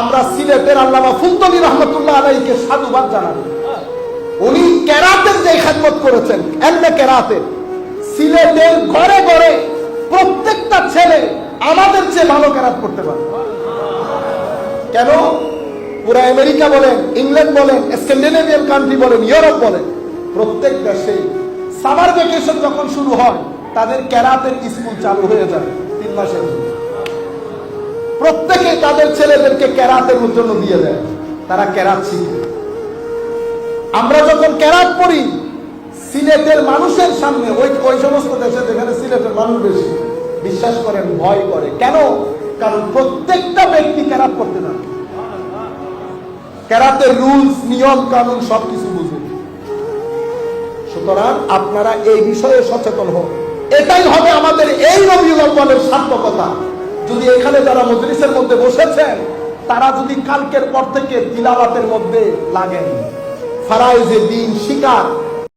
আমরা সিলেটের আল্লামা ফুলতলি রহমতুল্লাহ আলাইকে সাধুবাদ জানাব। উনি কেরাতের যে খেদমত করেছেন, এমনি কেরাতের সিলেটের ঘরে ঘরে প্রত্যেকটা ছেলে আমাদের চেয়ে ভালো কেরাত করতে পারে। কেন? পুরো আমেরিকা বলেন, ইংল্যান্ড বলেন, স্ক্যান্ডিনেভিয়ান কান্ট্রি বলেন, ইউরোপ বলেন, প্রত্যেক দেশে সামার ভ্যাকেশন যখন শুরু হয়, তাদের ক্যারাতের স্কুল চালু হয়ে যায় তিন মাসের। প্রত্যেকে তাদের ছেলেদেরকে ক্যারাতের জন্য দিয়ে দেয়। তারা ক্যারাত শিখে। আমরা যখন ক্যারাত পড়ি, সিলেটের মানুষের সামনে, ওই ওই সমস্ত দেশে যেখানে সিলেটের মানুষ বেশি, বিশ্বাস করেন, ভয় করে। কেন? কারণ প্রত্যেকটা ব্যক্তি ক্যারাত করতে জানে। ক্যারাতের রুলস, নিয়ম, কানুন সবকিছু বুঝে। সুতরাং আপনারা এই বিষয়ে সচেতন হন। এটাই হবে আমাদের এই রবিউল সার্থকতা। যদি এখানে যারা মজলিসের মধ্যে বসেছেন, তারা যদি কালকের পর থেকে তিলাবাতের মধ্যে লাগেন। ফারাইজে দিন শিকার।